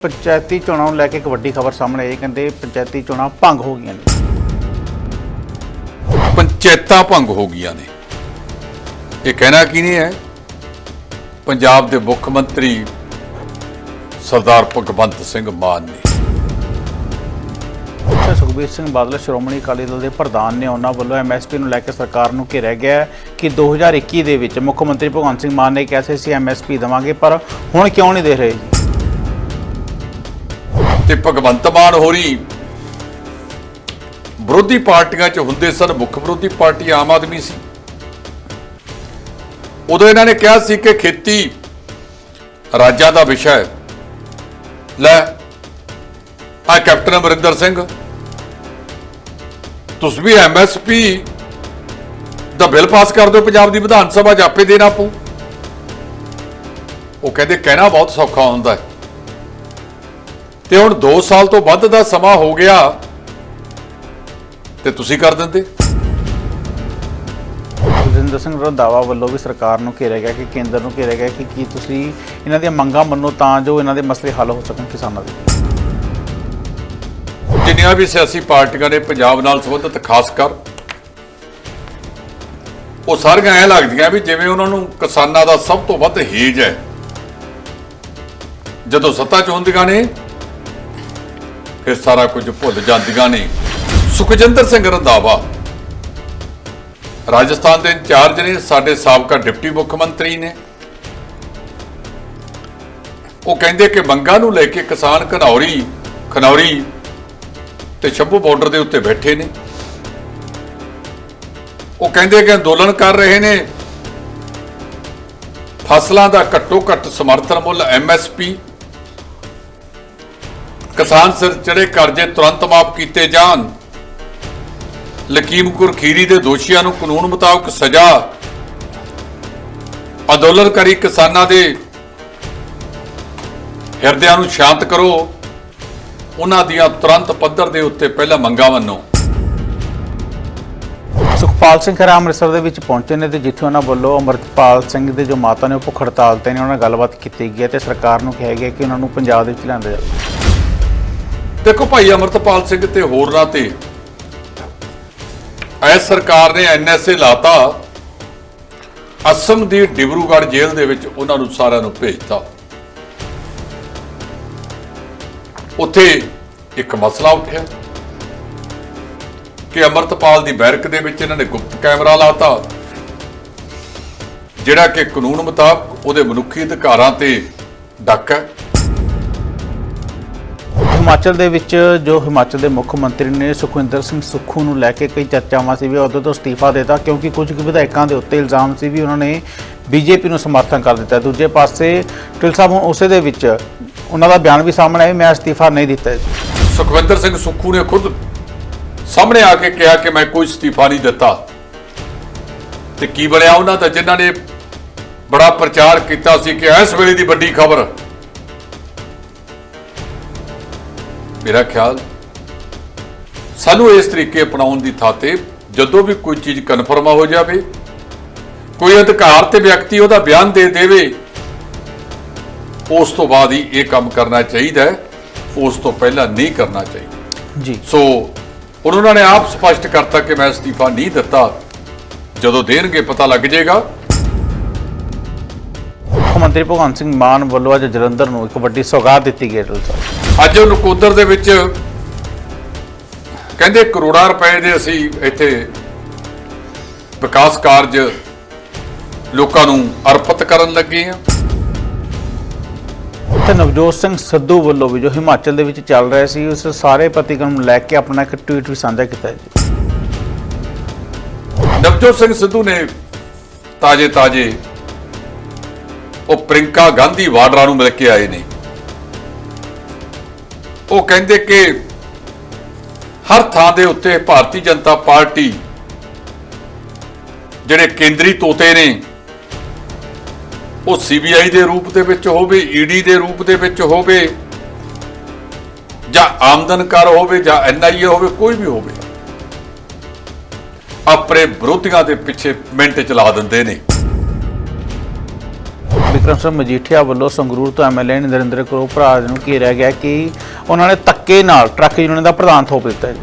ਪੰਚਾਇਤੀ ਚੋਣਾਂ ਨੂੰ ਲੈ ਕੇ ਇੱਕ ਵੱਡੀ ਖਬਰ ਸਾਹਮਣੇ ਆਈ ਕਹਿੰਦੇ ਪੰਚਾਇਤੀ ਚੋਣਾਂ ਭੰਗ ਹੋ ਗਈਆਂ ਨੇ। ਪੰਚਾਇਤਾਂ ਭੰਗ ਹੋ ਗਈਆਂ ਨੇ। ਇਹ ਕਹਿਣਾ ਕੀ ਨਹੀਂ ਹੈ? ਪੰਜਾਬ ਦੇ ਮੁੱਖ ਮੰਤਰੀ ਸਰਦਾਰ ਭਗਵੰਤ ਸਿੰਘ ਮਾਨ ਨੇ। ਸੁਖਬੀਰ ਸਿੰਘ ਬਾਦਲ ਸ਼੍ਰੋਮਣੀ ਅਕਾਲੀ ਦਲ ਦੇ ਪ੍ਰਧਾਨ ਨੇ ਉਹਨਾਂ ਵੱਲੋਂ ਐਮਐਸਪੀ ਨੂੰ ਲੈ ਕੇ ਸਰਕਾਰ ਨੂੰ ਘੇਰਿਆ ਗਿਆ ਕਿ 2021 ਦੇ ਵਿੱਚ ਮੁੱਖ ਮੰਤਰੀ ਭਗਵੰਤ ਸਿੰਘ ਮਾਨ ਨੇ ਕਿਹਾ ਸੀ ਅਸੀਂ ਐਮਐਸਪੀ ਦੇਵਾਂਗੇ ਪਰ ਹੁਣ ਕਿਉਂ ਨਹੀਂ ਦੇ ਰਹੇ ਜੀ? ਤੇ ਭਗਵੰਤ ਮਾਨ ਹੋਰੀ ਵਿਰੋਧੀ ਪਾਰਟੀਆਂ 'ਚ ਹੁੰਦੇ ਸਨ, ਮੁੱਖ ਵਿਰੋਧੀ ਪਾਰਟੀ ਆਮ ਆਦਮੀ ਸੀ। ਉਦੋਂ ਇਹਨਾਂ ਨੇ ਕਿਹਾ ਸੀ ਕਿ ਖੇਤੀ ਰਾਜਾਂ ਦਾ ਵਿਸ਼ਾ ਹੈ। ਲੈ ਆ ਕੈਪਟਨ ਅਮਰਿੰਦਰ ਸਿੰਘ, ਤੁਸੀਂ ਵੀ ਐਮਐਸਪੀ ਦਾ ਬਿੱਲ ਪਾਸ ਕਰ ਦਿਓ, ਪੰਜਾਬ ਦੀ ਵਿਧਾਨ ਸਭਾ 'ਚ ਆਪੇ ਦੇਣਾ ਪਊ। ਉਹ ਕਹਿੰਦੇ ਕਹਿਣਾ ਬਹੁਤ ਸੌਖਾ ਹੁੰਦਾ ਹੈ। ਤੇ ਹੁਣ 2 ਸਾਲ ਤੋਂ ਵੱਧ ਦਾ ਸਮਾਂ ਹੋ ਗਿਆ ਤੇ ਤੁਸੀਂ ਕਰ ਦਿੰਦੇ? ਰਜਿੰਦਰ ਸਿੰਘ ਰੰਧਾਵਾ ਵੱਲੋਂ ਵੀ ਸਰਕਾਰ ਨੂੰ ਘੇਰਿਆ ਗਿਆ ਕਿ ਕੇਂਦਰ ਨੂੰ ਘੇਰਿਆ ਗਿਆ ਕਿ ਕੀ ਤੁਸੀਂ ਇਹਨਾਂ ਦੀਆਂ ਮੰਗਾਂ ਮੰਨੋ ਤਾਂ ਜੋ ਇਹਨਾਂ ਦੇ ਮਸਲੇ ਹੱਲ ਹੋ ਸਕਣ ਕਿਸਾਨਾਂ ਦੇ। ਜਿੰਨੀਆਂ ਵੀ ਸਿਆਸੀ ਪਾਰਟੀਆਂ ਨੇ ਪੰਜਾਬ ਨਾਲ ਸੰਬੰਧਿਤ ਖਾਸ ਕਰ ਉਹ ਸਾਰੀਆਂ ਐ ਲੱਗਦੀਆਂ ਵੀ ਜਿਵੇਂ ਉਹਨਾਂ ਨੂੰ ਕਿਸਾਨਾਂ ਦਾ ਸਭ ਤੋਂ ਵੱਧ ਹੇਜ ਹੈ। ਜਦੋਂ ਸੱਤਾ 'ਚ ਹੁੰਦੀਆਂ ਨੇ ਫਿਰ ਸਾਰਾ ਕੁਝ ਭੁੱਲ ਜਾਂਦੀਆਂ ਨੇ। ਸੁਖਜਿੰਦਰ ਸਿੰਘ ਰੰਧਾਵਾ। ਰਾਜਸਥਾਨ ਦੇ ਇੰਚਾਰਜ ਨੇ ਸਾਡੇ ਸਾਬਕਾ ਡਿਪਟੀ ਮੁੱਖ ਮੰਤਰੀ ਨੇ। ਉਹ ਕਹਿੰਦੇ ਕਿ ਮੰਗਾਂ ਨੂੰ ਲੈ ਕੇ ਕਿਸਾਨ ਘਨੌਰੀ, ਖਨੌਰੀ ਤੇ ਸ਼ੰਭੂ ਬਾਰਡਰ ਦੇ ਉੱਤੇ ਬੈਠੇ ਨੇ। ਉਹ ਕਹਿੰਦੇ ਕਿ ਅੰਦੋਲਨ ਕਰ ਰਹੇ ਨੇ। ਫਸਲਾਂ ਦਾ ਘੱਟੋ ਘੱਟ ਸਮਰਥਨ ਮੁੱਲ ਐਮਐਸਪੀ ਕਿਸਾਨ ਸਿਰ ਚੜੇ ਕਰਜ਼ੇ ਤੁਰੰਤ ਮਾਫ ਕੀਤੇ ਜਾਣ। ਲਕੀਮਪੁਰ ਖੀਰੀ ਦੇ ਦੋਸ਼ੀਆਂ ਨੂੰ ਕਾਨੂੰਨ ਮੁਤਾਬਕ ਸਜ਼ਾ। ਅੰਦੋਲਨਕਾਰੀ ਕਿਸਾਨਾਂ ਦੇ ਹਿਰਦਿਆਂ ਨੂੰ ਸ਼ਾਂਤ ਕਰੋ। ਉਹਨਾਂ ਦੀਆਂ ਤੁਰੰਤ ਪੱਧਰ ਦੇ ਉੱਤੇ ਪਹਿਲਾਂ ਮੰਗਾਂ ਮੰਨੋ। ਸੁਖਪਾਲ ਸਿੰਘ ਖਹਿਰਾ ਅੰਮ੍ਰਿਤਸਰ ਦੇ ਵਿੱਚ ਪਹੁੰਚੇ ਨੇ ਤੇ ਜਿੱਥੇ ਉਹਨਾਂ ਵੱਲੋਂ ਅਮਰਤਪਾਲ ਸਿੰਘ ਦੇ ਜੋ ਮਾਤਾ ਨੇ ਉਹ ਭੁੱਖ ਹੜਤਾਲ ਤੇ ਨੇ, ਉਹਨਾਂ ਨਾਲ ਗੱਲਬਾਤ ਕੀਤੀ ਗਈ ਹੈ ਤੇ ਸਰਕਾਰ ਨੂੰ ਕਿਹਾ ਗਿਆ ਕਿ ਉਹਨਾਂ ਨੂੰ ਪੰਜਾਬ ਦੇ ਵਿੱਚ ਲਿਆਂਦਾ ਜਾਵੇ। ਦੇਖੋ ਭਾਈ ਅਮਰਤਪਾਲ ਸਿੰਘ ਤੇ ਹੋਰਨਾਂ ਤੇ ਐ ਸਰਕਾਰ ਨੇ ਐਨਐਸਏ ਲਾਤਾ, ਅਸਮ ਦੀ ਡਿਬਰੂਗੜ੍ਹ ਜੇਲ੍ਹ ਦੇ ਵਿੱਚ ਉਹਨਾਂ ਨੂੰ ਸਾਰਿਆਂ ਨੂੰ ਭੇਜਤਾ। ਉੱਥੇ ਇੱਕ ਮਸਲਾ ਉੱਠਿਆ ਕਿ ਅਮਰਤਪਾਲ ਦੀ ਬੈਰਕ ਦੇ ਵਿੱਚ ਇਹਨਾਂ ਨੇ ਗੁਪਤ ਕੈਮਰਾ ਲਾਤਾ, ਜਿਹੜਾ ਕਿ ਕਾਨੂੰਨ ਮੁਤਾਬਕ ਉਹਦੇ ਮਨੁੱਖੀ ਅਧਿਕਾਰਾਂ ਤੇ ਡੱਕ ਹੈ। ਹਿਮਾਚਲ ਦੇ ਵਿੱਚ ਜੋ ਹਿਮਾਚਲ ਦੇ ਮੁੱਖ ਮੰਤਰੀ ਨੇ ਸੁਖਵਿੰਦਰ ਸਿੰਘ ਸੁੱਖੂ ਨੂੰ ਲੈ ਕੇ ਕਈ ਚਰਚਾਵਾਂ ਸੀ ਵੀ ਉਹਦੇ ਤੋਂ ਅਸਤੀਫਾ ਦੇਤਾ ਕਿਉਂਕਿ ਕੁਝ ਕੁ ਵਿਧਾਇਕਾਂ ਦੇ ਉੱਤੇ ਇਲਜ਼ਾਮ ਸੀ ਵੀ ਉਹਨਾਂ ਨੇ ਬੀਜੇਪੀ ਨੂੰ ਸਮਰਥਨ ਕਰ ਦਿੱਤਾ। ਦੂਜੇ ਪਾਸੇ ਟਿਲ ਸਾਹਿਬ, ਹੁਣ ਉਸੇ ਦੇ ਵਿੱਚ ਉਹਨਾਂ ਦਾ ਬਿਆਨ ਵੀ ਸਾਹਮਣੇ ਆਇਆ, ਮੈਂ ਅਸਤੀਫਾ ਨਹੀਂ ਦਿੱਤਾ ਸੁਖਵਿੰਦਰ ਸਿੰਘ ਸੁੱਖੂ ਨੇ ਖੁਦ ਸਾਹਮਣੇ ਆ ਕੇ ਕਿਹਾ ਕਿ ਮੈਂ ਕੋਈ ਅਸਤੀਫਾ ਨਹੀਂ ਦਿੱਤਾ। ਤੇ ਕੀ ਬਣਿਆ ਉਹਨਾਂ ਦਾ, ਜਿਨ੍ਹਾਂ ਨੇ ਬੜਾ ਪ੍ਰਚਾਰ ਕੀਤਾ ਸੀ ਕਿ ਇਸ ਵੇਲੇ ਦੀ ਵੱਡੀ ਖਬਰ ਮੇਰਾ ਖਿਆਲ ਸਾਨੂੰ ਇਸ ਤਰੀਕੇ ਅਪਣਾਉਣ ਦੀ ਥਾਂ ਤੇ ਜਦੋਂ ਵੀ ਕੋਈ ਚੀਜ਼ ਕਨਫਰਮ ਹੋ ਜਾਵੇ ਕੋਈ ਅਧਿਕਾਰ ਤੇ ਵਿਅਕਤੀ ਉਹਦਾ ਬਿਆਨ ਦੇ ਦੇਵੇ ਉਸ ਤੋਂ ਬਾਅਦ ਹੀ ਇਹ ਕੰਮ ਕਰਨਾ ਚਾਹੀਦਾ ਹੈ ਉਸ ਤੋਂ ਪਹਿਲਾਂ ਨਹੀਂ ਕਰਨਾ ਚਾਹੀਦਾ। ਜੀ। ਸੋ ਉਹਨਾਂ ਨੇ ਆਪ ਸਪਸ਼ਟ ਕਰਤਾ ਕਿ ਮੈਂ ਅਸਤੀਫਾ ਨਹੀਂ ਦਿੱਤਾ। ਜਦੋਂ ਦੇਣਗੇ ਪਤਾ ਲੱਗ ਜਾਏਗਾ। ਮੰਤਰੀ ਭਗਵੰਤ ਸਿੰਘ ਮਾਨ ਵੱਲੋਂ ਅੱਜ ਜਲੰਧਰ ਨੂੰ ਇੱਕ ਵੱਡੀ ਸੌਗਾਤ ਦਿੱਤੀ ਗਈ ਅੱਜ ਉਹ ਨਕੋਦਰ ਦੇ ਵਿੱਚ ਕਹਿੰਦੇ ਕਰੋੜਾਂ ਰੁਪਏ ਦੇ ਅਸੀਂ ਇੱਥੇ ਵਿਕਾਸ ਕਾਰਜ ਲੋਕਾਂ ਨੂੰ ਅਰਪਿਤ ਕਰਨ ਲੱਗੇ ਆ ਤੇ ਨਵਜੋਤ ਸਿੰਘ ਸਿੱਧੂ ਵੱਲੋਂ ਵੀ ਜੋ ਹਿਮਾਚਲ ਦੇ ਵਿੱਚ ਚੱਲ ਰਿਹਾ ਸੀ ਉਸ ਸਾਰੇ ਪ੍ਰਤੀਕਰਮ ਨੂੰ ਲੈ ਕੇ ਆਪਣਾ ਇੱਕ ਟਵੀਟ ਵੀ ਸਾਂਝਾ ਕੀਤਾ ਜੀ। ਨਵਜੋਤ ਸਿੰਘ ਸਿੱਧੂ ਨੇ ਤਾਜੇ ਤਾਜੇ ਉਹ ਪ੍ਰਿੰਕਾ ਗਾਂਧੀ ਵਾਡਰਾ ਨੂੰ ਮਿਲ ਕੇ ਆਏ ਨੇ। ਉਹ ਕਹਿੰਦੇ ਕਿ ਹਰ ਥਾਂ ਦੇ ਉੱਤੇ ਭਾਰਤੀ ਜਨਤਾ ਪਾਰਟੀ ਜਿਹੜੇ ਕੇਂਦਰੀ ਤੋਤੇ ਨੇ, ਉਹ ਸੀਬੀਆਈ ਦੇ ਰੂਪ ਦੇ ਵਿੱਚ ਹੋਵੇ, ਈਡੀ ਦੇ ਰੂਪ ਦੇ ਵਿੱਚ ਹੋਵੇ, ਜਾਂ ਆਮਦਨ ਕਰ ਹੋਵੇ, ਜਾਂ ਐਨਆਈਏ ਹੋਵੇ, ਕੋਈ ਵੀ ਹੋਵੇ, ਆਪਣੇ ਵਿਰੋਧੀਆਂ ਦੇ ਪਿੱਛੇ ਮਿੰਟ ਚਲਾ ਦਿੰਦੇ ਨੇ। ਵਿਕਰਮ ਮਜੀਠੀਆ ਵੱਲੋਂ ਸੰਗਰੂਰ ਤੋਂ ਐਮਐਲਏ ਨਰਿੰਦਰ ਕੌਰ ਭਰਾਜ ਨੂੰ ਘੇਰਿਆ ਗਿਆ ਕਿ ਉਹਨਾਂ ਨੇ ਧੱਕੇ ਨਾਲ ਟਰੱਕ ਯੂਨੀਅਨ ਦਾ ਪ੍ਰਧਾਨ ਥੋਪ ਦਿੱਤਾ ਹੈ।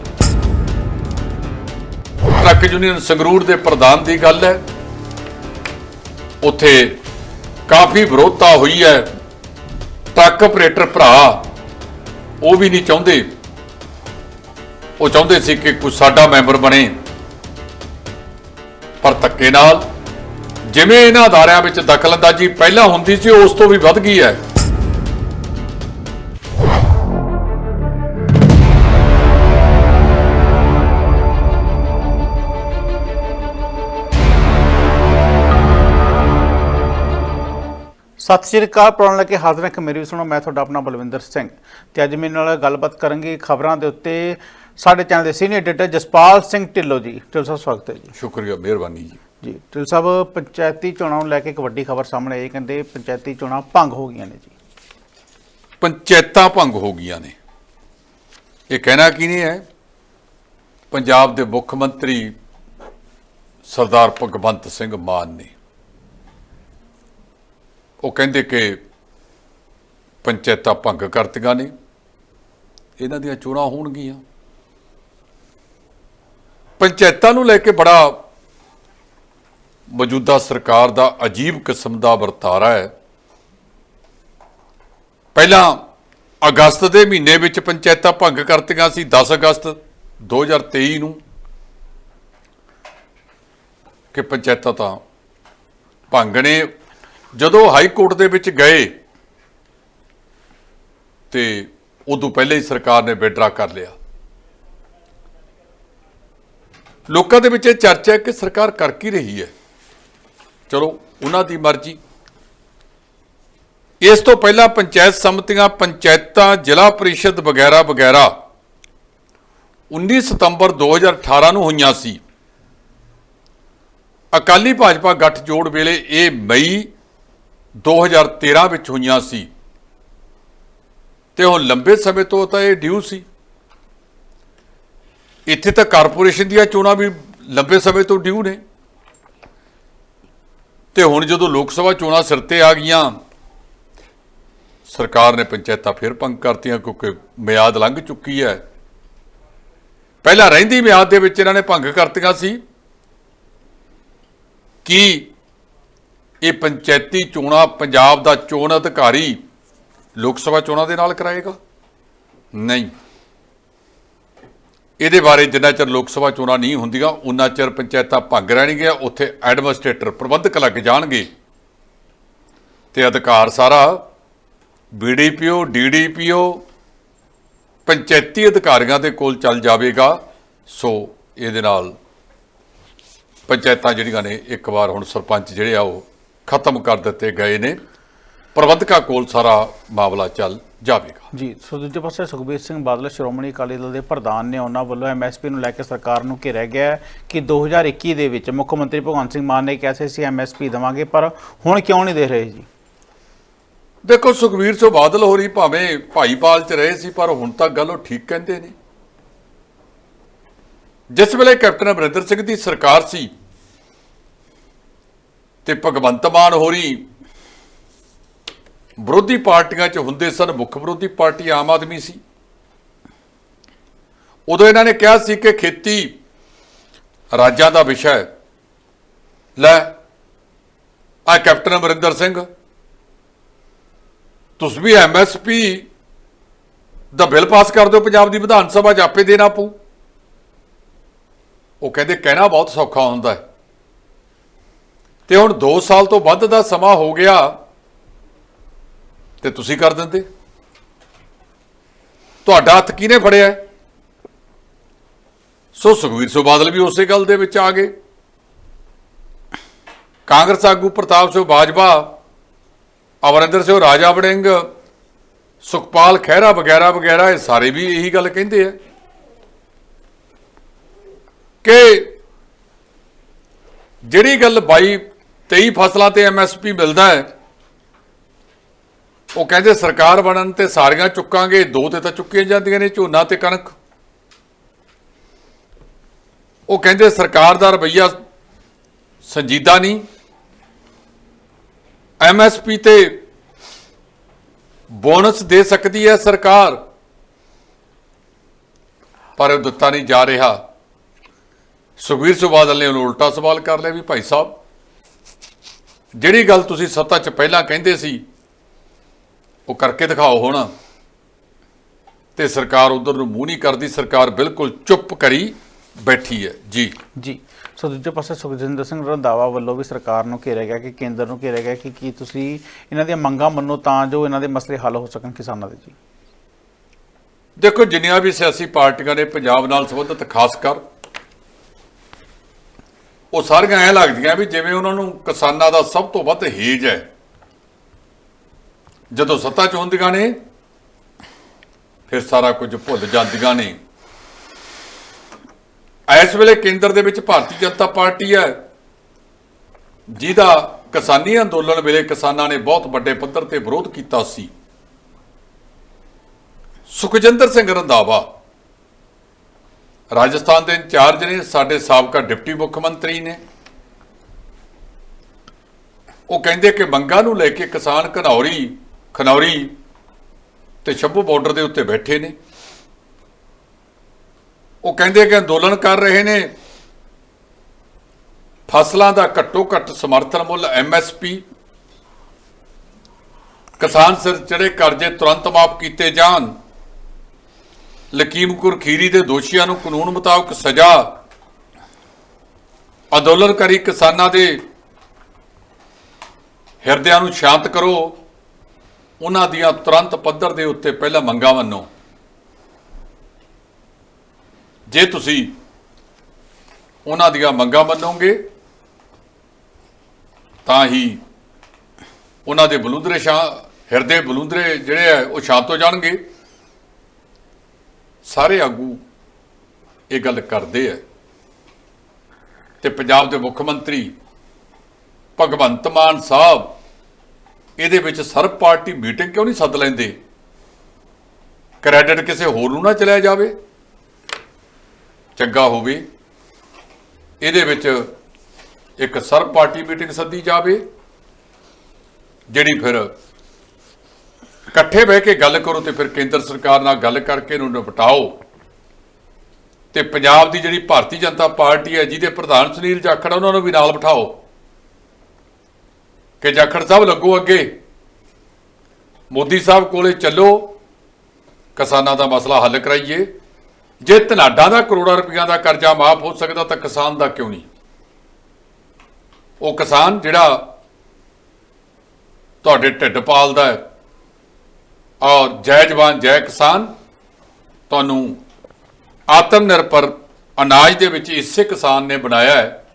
ਟਰੱਕ ਯੂਨੀਅਨ ਸੰਗਰੂਰ ਦੇ ਪ੍ਰਧਾਨ ਦੀ ਗੱਲ ਹੈ। ਉੱਥੇ ਕਾਫੀ ਵਿਰੋਧਤਾ ਹੋਈ ਹੈ। ਟਰੱਕ ਆਪਰੇਟਰ ਭਰਾ ਉਹ ਵੀ ਨਹੀਂ ਚਾਹੁੰਦੇ। ਉਹ ਚਾਹੁੰਦੇ ਸੀ ਕਿ ਕੋਈ ਸਾਡਾ ਮੈਂਬਰ ਬਣੇ। ਪਰ ਧੱਕੇ ਨਾਲ ਜਿਵੇਂ ਇਹਨਾਂ ਅਦਾਰਿਆਂ ਵਿੱਚ ਦਖਲਅੰਦਾਜ਼ੀ ਪਹਿਲਾਂ ਹੁੰਦੀ ਸੀ ਉਸ ਤੋਂ ਵੀ ਵੱਧ ਗਈ ਹੈ। ਸਤਿ ਸ਼੍ਰੀ ਅਕਾਲ ਪ੍ਰੋਣ ਲੱਗੇ ਹਾਜ਼ਰ ਹਾਂ ਕਿ ਮੇਰੀ ਵੀ ਸੁਣੋ ਮੈਂ ਤੁਹਾਡਾ ਆਪਣਾ ਬਲਵਿੰਦਰ ਸਿੰਘ। ਤੇ ਅੱਜ ਮੇਰੇ ਨਾਲ ਗੱਲਬਾਤ ਕਰਾਂਗੇ ਖਬਰਾਂ ਦੇ ਉੱਤੇ ਸਾਡੇ ਚੈਨਲ ਦੇ ਸੀਨੀਅਰ ਐਡੀਟਰ ਜਸਪਾਲ ਸਿੰਘ ਢਿੱਲੋਂ ਜੀ। ਢਿੱਲੋਂ ਸਾਹਿਬ ਸਵਾਗਤ ਹੈ ਜੀ। ਸ਼ੁਕਰੀਆ ਮਿਹਰਬਾਨੀ ਜੀ। ਜੀ ਢਿੱਲੋਂ ਸਾਹਿਬ ਪੰਚਾਇਤੀ ਚੋਣਾਂ ਨੂੰ ਲੈ ਕੇ ਇੱਕ ਵੱਡੀ ਖਬਰ ਸਾਹਮਣੇ ਆਈ, ਕਹਿੰਦੇ ਪੰਚਾਇਤੀ ਚੋਣਾਂ ਭੰਗ ਹੋ ਗਈਆਂ ਨੇ ਜੀ। ਪੰਚਾਇਤਾਂ ਭੰਗ ਹੋ ਗਈਆਂ ਨੇ। ਇਹ ਕਹਿਣਾ ਕੀ ਨਹੀਂ ਹੈ? ਪੰਜਾਬ ਦੇ ਮੁੱਖ ਮੰਤਰੀ ਸਰਦਾਰ ਭਗਵੰਤ ਸਿੰਘ ਮਾਨ ਨੇ ਉਹ ਕਹਿੰਦੇ ਕਿ ਪੰਚਾਇਤਾਂ ਭੰਗ ਕਰਤੀਆਂ ਨੇ। ਇਹਨਾਂ ਦੀਆਂ ਚੋਣਾਂ ਹੋਣਗੀਆਂ। ਪੰਚਾਇਤਾਂ ਨੂੰ ਲੈ ਕੇ ਬੜਾ ਮੌਜੂਦਾ ਸਰਕਾਰ ਦਾ ਅਜੀਬ ਕਿਸਮ ਦਾ ਵਰਤਾਰਾ ਹੈ। ਪਹਿਲਾਂ ਅਗਸਤ ਦੇ ਮਹੀਨੇ ਵਿੱਚ ਪੰਚਾਇਤਾਂ ਭੰਗ ਕਰਤੀਆਂ ਸੀ 10 ਅਗਸਤ 2023 ਨੂੰ ਕਿ ਪੰਚਾਇਤਾਂ ਤਾਂ ਭੰਗ ਨੇ। ਜਦੋਂ ਹਾਈ ਕੋਰਟ ਦੇ ਵਿੱਚ ਗਏ ਤੇ ਉਦੋਂ ਪਹਿਲੇ ਹੀ ਸਰਕਾਰ ਨੇ ਵਿਡਰਾ ਕਰ ਲਿਆ। ਲੋਕਾਂ ਦੇ ਵਿੱਚ ਇਹ ਚਰਚਾ ਹੈ ਕਿ ਸਰਕਾਰ ਕਰ ਕੀ ਰਹੀ ਹੈ। ਚਲੋ, ਉਹਨਾਂ ਦੀ ਮਰਜ਼ੀ। ਇਸ ਤੋਂ ਪਹਿਲਾਂ ਪੰਚਾਇਤ ਸਮਿਤੀਆਂ, ਪੰਚਾਇਤਾਂ, ਜ਼ਿਲ੍ਹਾ ਪਰਿਸ਼ਦ ਵਗੈਰਾ ਵਗੈਰਾ 19 ਸਤੰਬਰ 2018 ਨੂੰ ਹੋਈਆਂ ਸੀ। ਅਕਾਲੀ ਭਾਜਪਾ ਗੱਠਜੋੜ ਵੇਲੇ ਇਹ ਮਈ 2013 ਵਿੱਚ ਹੋਈਆਂ ਸੀ। ਤੇ ਹੁਣ ਲੰਬੇ ਸਮੇਂ ਤੋਂ ਤਾਂ ਇਹ ਡਿਊ ਸੀ। ਇੱਥੇ ਤਾਂ ਕਾਰਪੋਰੇਸ਼ਨ ਦੀਆਂ ਚੋਣਾਂ ਵੀ ਲੰਬੇ ਸਮੇਂ ਤੋਂ ਡਿਊ ਨੇ। ਤੇ ਹੁਣ ਜਦੋਂ ਲੋਕ ਸਭਾ ਚੋਣਾਂ ਸਿਰ ਤੇ ਆ ਗਈਆਂ, ਸਰਕਾਰ ਨੇ ਪੰਚਾਇਤਾਂ ਫਿਰ ਭੰਗ ਕਰਤੀਆਂ ਕਿਉਂਕਿ ਮਿਆਦ ਲੰਘ ਚੁੱਕੀ ਹੈ। ਪਹਿਲਾਂ ਰਹਿੰਦੀ ਮਿਆਦ ਦੇ ਵਿੱਚ ਇਹਨਾਂ ਨੇ ਭੰਗ ਕਰਤੀਆਂ ਸੀ। ਕਿ ਇਹ ਪੰਚਾਇਤੀ ਚੋਣਾਂ ਪੰਜਾਬ ਦਾ ਚੋਣ ਅਧਿਕਾਰੀ ਲੋਕ ਸਭਾ ਚੋਣਾਂ ਦੇ ਨਾਲ ਕਰਾਏਗਾ? ਨਹੀਂ। ਇਹਦੇ ਬਾਰੇ ਜਿੰਨਾ ਚਿਰ ਲੋਕ ਸਭਾ ਚੋਣਾਂ ਨਹੀਂ ਹੁੰਦੀਆਂ, ਉਨਾ ਚਿਰ ਪੰਚਾਇਤਾਂ ਭੰਗ ਰਹਿਣਗੀਆਂ, ਉੱਥੇ ਐਡਮਿਨਿਸਟ੍ਰੇਟਰ ਪ੍ਰਬੰਧਕ ਲੱਗ ਜਾਣਗੇ। ਤੇ ਅਧਿਕਾਰ ਸਾਰਾ ਬੀਡੀਪੀਓ ਡੀਡੀਪੀਓ ਪੰਚਾਇਤੀ ਅਧਿਕਾਰੀਆਂ ਦੇ ਕੋਲ ਚੱਲ ਜਾਵੇਗਾ। ਸੋ ਇਹਦੇ ਨਾਲ ਪੰਚਾਇਤਾਂ ਜਿਹੜੀਆਂ ਨੇ, ਇੱਕ ਵਾਰ ਹੁਣ ਸਰਪੰਚ ਜਿਹੜੇ ਆ, ਉਹ ਖਤਮ ਕਰ ਦਿੱਤੇ ਗਏ ਨੇ। ਪ੍ਰਬੰਧਕਾਂ ਕੋਲ ਸਾਰਾ ਮਾਮਲਾ ਚੱਲ ਜਾਵੇਗਾ। ਜੀ ਸੋ ਦੂਜੇ ਪਾਸੇ ਸੁਖਬੀਰ ਸਿੰਘ ਬਾਦਲ ਸ਼੍ਰੋਮਣੀ ਅਕਾਲੀ ਦਲ ਦੇ ਪ੍ਰਧਾਨ ਨੇ ਉਹਨਾਂ ਵੱਲੋਂ ਐਮਐਸਪੀ ਨੂੰ ਲੈ ਕੇ ਸਰਕਾਰ ਨੂੰ ਘੇਰਿਆ ਗਿਆ ਹੈ ਕਿ 2021 ਦੇ ਵਿੱਚ ਮੁੱਖ ਮੰਤਰੀ ਭਗਵੰਤ ਸਿੰਘ ਮਾਨ ਨੇ ਕਿਹਾ ਸੀ ਅਸੀਂ ਐਮਐਸਪੀ ਦੇਵਾਂਗੇ ਪਰ ਹੁਣ ਕਿਉਂ ਨਹੀਂ ਦੇ ਰਹੇ ਜੀ? ਦੇਖੋ ਸੁਖਵੀਰ ਸਿੰਘ ਬਾਦਲ ਹੋਰੀ ਭਾਵੇਂ ਭਾਈਪਾਲ ਚ ਰਹੇ ਸੀ ਪਰ ਹੁਣ ਤੱਕ ਗੱਲ ਉਹ ਠੀਕ ਕਹਿੰਦੇ ਨੇ। ਜਿਸ ਵੇਲੇ ਕੈਪਟਨ ਅਮਰਿੰਦਰ ਸਿੰਘ ਦੀ ਸਰਕਾਰ ਸੀ ਤੇ ਭਗਵੰਤ ਮਾਨ ਹੋਰੀ ਵਿਰੋਧੀ ਪਾਰਟੀਆਂ 'ਚ ਹੁੰਦੇ ਸਨ, ਮੁੱਖ ਵਿਰੋਧੀ ਪਾਰਟੀ ਆਮ ਆਦਮੀ ਸੀ। ਉਦੋਂ ਇਹਨਾਂ ਨੇ ਕਿਹਾ ਸੀ ਕਿ ਖੇਤੀ ਰਾਜਾਂ ਦਾ ਵਿਸ਼ਾ ਹੈ। ਲੈ, ਆ ਕੈਪਟਨ ਅਮਰਿੰਦਰ ਸਿੰਘ, ਤੁਸੀਂ ਵੀ ਐਮਐਸਪੀ ਦਾ ਬਿੱਲ ਪਾਸ ਕਰ ਦਿਓ, ਪੰਜਾਬ ਦੀ ਵਿਧਾਨ ਸਭਾ 'ਚ ਆਪੇ ਦੇਣਾ ਪਊ। ਉਹ ਕਹਿੰਦੇ ਕਹਿਣਾ ਬਹੁਤ ਸੌਖਾ ਹੁੰਦਾ ਹੈ। ਤੇ ਹੁਣ 2 ਸਾਲ ਤੋਂ ਵੱਧ ਦਾ ਸਮਾਂ ਹੋ ਗਿਆ ਤੇ ਤੁਸੀਂ ਕਰ ਦਿੰਦੇ। ਤੁਹਾਡਾ ਹੱਥ ਕਿਹਨੇ ਫੜਿਆ ਸੋ ਸੁਖਵੀਰ ਸਿੰਘ ਬਾਦਲ ਵੀ ਉਸੇ ਗੱਲ ਦੇ ਵਿੱਚ ਆ ਗਏ। ਕਾਂਗਰਸ ਆਗੂ ਪ੍ਰਤਾਪ ਸਿੰਘ ਬਾਜਵਾ, ਅਮਰਿੰਦਰ ਸਿੰਘ, ਰਾਜਾ ਵੜਿੰਗ, ਸੁਖਪਾਲ ਖਹਿਰਾ ਵਗੈਰਾ ਵਗੈਰਾ, ਇਹ ਸਾਰੇ ਵੀ ਇਹੀ ਗੱਲ ਕਹਿੰਦੇ ਆ ਕਿ ਜਿਹੜੀ ਗੱਲ 22 23 ਫਸਲਾਂ ਤੇ ਐਮਐਸਪੀ ਮਿਲਦਾ ਹੈ ਉਹ ਕਹਿੰਦੇ ਸਰਕਾਰ ਬਣਨ ਤੇ ਸਾਰੀਆਂ ਚੁੱਕਾਂਗੇ, ਦੋ ਤੇ ਤਾਂ ਚੁੱਕੀਆਂ ਜਾਂਦੀਆਂ ਨੇ, ਝੋਨਾ ਤੇ ਕਣਕ। ਉਹ ਕਹਿੰਦੇ ਸਰਕਾਰ ਦਾ ਰਵਈਆ ਸੰਜੀਦਾ ਨਹੀਂ। ਐਮਐਸਪੀ ਤੇ ਬੋਨਸ ਦੇ ਸਕਦੀ ਹੈ ਸਰਕਾਰ, ਪਰ ਉਹ ਦਿੱਤਾ ਨਹੀਂ ਜਾ ਰਿਹਾ। ਸੁਖਬੀਰ ਸਿੰਘ ਬਾਦਲ ਨੇ ਉਹਨੂੰ ਉਲਟਾ ਸਵਾਲ ਕਰ ਲਿਆ ਵੀ ਭਾਈ ਸਾਹਿਬ, ਜਿਹੜੀ ਗੱਲ ਤੁਸੀਂ ਸੱਤਾ 'ਚ ਪਹਿਲਾਂ ਕਹਿੰਦੇ ਸੀ ਉਹ ਕਰਕੇ ਦਿਖਾਓ ਹੁਣ। ਤੇ ਸਰਕਾਰ ਉਧਰ ਨੂੰ ਮੂੰਹ ਨਹੀਂ ਕਰਦੀ ਸਰਕਾਰ ਬਿਲਕੁਲ ਚੁੱਪ ਕਰੀ ਬੈਠੀ ਹੈ। ਜੀ। ਜੀ। ਸੋ ਦੂਜੇ ਪਾਸੇ ਸੁਖਜਿੰਦਰ ਸਿੰਘ ਰੰਧਾਵਾ ਵੱਲੋਂ ਵੀ ਸਰਕਾਰ ਨੂੰ ਘੇਰਿਆ ਗਿਆ ਕਿ ਕੇਂਦਰ ਨੂੰ ਘੇਰਿਆ ਗਿਆ ਕਿ ਕੀ ਤੁਸੀਂ ਇਹਨਾਂ ਦੀਆਂ ਮੰਗਾਂ ਮੰਨੋ ਤਾਂ ਜੋ ਇਹਨਾਂ ਦੇ ਮਸਲੇ ਹੱਲ ਹੋ ਸਕਣ ਕਿਸਾਨਾਂ ਦੇ ਜੀ। ਦੇਖੋ ਜਿੰਨੀਆਂ ਵੀ ਸਿਆਸੀ ਪਾਰਟੀਆਂ ਨੇ ਪੰਜਾਬ ਨਾਲ ਸੰਬੰਧਿਤ ਖਾਸ ਕਰ ਉਹ ਸਾਰੀਆਂ ਐ ਲੱਗਦੀਆਂ ਵੀ ਜਿਵੇਂ ਉਹਨਾਂ ਨੂੰ ਕਿਸਾਨਾਂ ਦਾ ਸਭ ਤੋਂ ਵੱਧ ਹੇਜ ਹੈ। ਜਦੋਂ ਸੱਤਾ 'ਚ ਹੁੰਦੀਆਂ ਨੇ, ਫਿਰ ਸਾਰਾ ਕੁਝ ਭੁੱਲ ਜਾਂਦੀਆਂ ਨੇ। ਇਸ ਵੇਲੇ ਕੇਂਦਰ ਦੇ ਵਿੱਚ ਭਾਰਤੀ ਜਨਤਾ ਪਾਰਟੀ ਹੈ। ਜਿਹਦਾ ਕਿਸਾਨੀ ਅੰਦੋਲਨ ਵੇਲੇ ਕਿਸਾਨਾਂ ਨੇ ਬਹੁਤ ਵੱਡੇ ਪੱਧਰ ਤੇ ਵਿਰੋਧ ਕੀਤਾ ਸੀ। ਸੁਖਜਿੰਦਰ ਸਿੰਘ ਰੰਧਾਵਾ, ਰਾਜਸਥਾਨ ਦੇ ਇੰਚਾਰਜ ਨੇ, ਸਾਡੇ ਸਾਬਕਾ ਡਿਪਟੀ ਮੁੱਖ ਮੰਤਰੀ ਨੇ। ਉਹ ਕਹਿੰਦੇ ਕਿ ਮੰਗਾਂ ਨੂੰ ਲੈ ਕੇ ਕਿਸਾਨ ਘਨੌਰੀ ਖਨੌਰੀ ਤੇ ਸ਼ੰਭੂ ਬਾਰਡਰ ਦੇ ਉੱਤੇ ਬੈਠੇ ਨੇ। ਉਹ ਕਹਿੰਦੇ ਕਿ ਅੰਦੋਲਨ ਕਰ ਰਹੇ ਨੇ। ਫਸਲਾਂ ਦਾ ਘੱਟੋ ਘੱਟ ਸਮਰਥਨ ਮੁੱਲ ਐਮਐਸਪੀ ਕਿਸਾਨ ਸਿਰ ਚੜੇ ਕਰਜ਼ੇ ਤੁਰੰਤ ਮਾਫ ਕੀਤੇ ਜਾਣ। ਲਕੀਮਪੁਰ ਖੀਰੀ ਦੇ ਦੋਸ਼ੀਆਂ ਨੂੰ ਕਾਨੂੰਨ ਮੁਤਾਬਕ ਸਜ਼ਾ। ਅੰਦੋਲਨਕਾਰੀ ਕਿਸਾਨਾਂ ਦੇ ਹਿਰਦਿਆਂ ਨੂੰ ਸ਼ਾਂਤ ਕਰੋ। ਉਹਨਾਂ ਦੀਆਂ ਤੁਰੰਤ ਪੱਧਰ ਦੇ ਉੱਤੇ ਪਹਿਲਾਂ ਮੰਗਾਂ ਮੰਨੋ। ਜੇ ਤੁਸੀਂ ਉਹਨਾਂ ਦੀਆਂ ਮੰਗਾਂ ਮੰਨੋਗੇ, ਤਾਂ ਹੀ ਉਹਨਾਂ ਦੇ ਬਲੂੰਦਰੇ ਸ਼ਾ ਹਿਰਦੇ ਬਲੂੰਦਰੇ ਜਿਹੜੇ ਆ, ਉਹ ਸ਼ਾਂਤ ਹੋ ਜਾਣਗੇ। ਸਾਰੇ ਆਗੂ ਇਹ ਗੱਲ ਕਰਦੇ ਆ। ਤੇ ਪੰਜਾਬ ਦੇ ਮੁੱਖ ਮੰਤਰੀ ਭਗਵੰਤ ਮਾਨ ਸਾਹਿਬ ਇਹਦੇ ਵਿੱਚ ਸਰਬ ਪਾਰਟੀ ਮੀਟਿੰਗ ਕਿਉਂ ਨਹੀਂ ਸੱਦ ਲੈਂਦੇ? ਕ੍ਰੈਡਿਟ ਕਿਸੇ ਹੋਰ ਨੂੰ ਨਾ ਚਲਿਆ ਜਾਵੇ। ਚੰਗਾ ਹੋਵੇ। ਇਹਦੇ ਵਿੱਚ ਇੱਕ ਸਰਬ ਪਾਰਟੀ ਮੀਟਿੰਗ ਸੱਦੀ ਜਾਵੇ, ਜਿਹੜੀ ਫਿਰ ਇਕੱਠੇ ਬਹਿ ਕੇ ਗੱਲ ਕਰੋ ਤੇ ਫਿਰ ਕੇਂਦਰ ਸਰਕਾਰ ਨਾਲ ਗੱਲ ਕਰਕੇ ਇਹਨੂੰ ਨਿਪਟਾਓ। ਤੇ ਪੰਜਾਬ ਦੀ ਜਿਹੜੀ ਭਾਰਤੀ ਜਨਤਾ ਪਾਰਟੀ ਹੈ, ਜਿਹਦੇ ਪ੍ਰਧਾਨ ਸੁਨੀਲ ਜਾਖੜ ਉਹਨਾਂ ਨੂੰ ਵੀ ਨਾਲ ਬਿਠਾਓ। ਕਿ ਜਾਖੜ ਸਾਹਿਬ ਲੱਗੋ ਅੱਗੇ। ਮੋਦੀ ਸਾਹਿਬ ਕੋਲੇ ਚੱਲੋ। ਕਿਸਾਨਾਂ ਦਾ ਮਸਲਾ ਹੱਲ ਕਰਾਈਏ। ਜੇ ਧਨਾਡਾ ਦਾ ਕਰੋੜਾਂ ਰੁਪਈਆ ਦਾ ਕਰਜ਼ਾ ਮਾਫ ਹੋ ਸਕਦਾ ਤਾਂ ਕਿਸਾਨ ਦਾ ਕਿਉਂ ਨਹੀਂ? ਉਹ ਕਿਸਾਨ ਜਿਹੜਾ ਤੁਹਾਡੇ ਢਿੱਡ ਪਾਲਦਾ ਹੈ। ਔਰ ਜੈ ਜਵਾਨ ਜੈ ਕਿਸਾਨ, ਤੁਹਾਨੂੰ ਆਤਮ ਨਿਰਭਰ ਅਨਾਜ ਦੇ ਵਿੱਚ ਇਸੇ ਕਿਸਾਨ ਨੇ ਬਣਾਇਆ ਹੈ।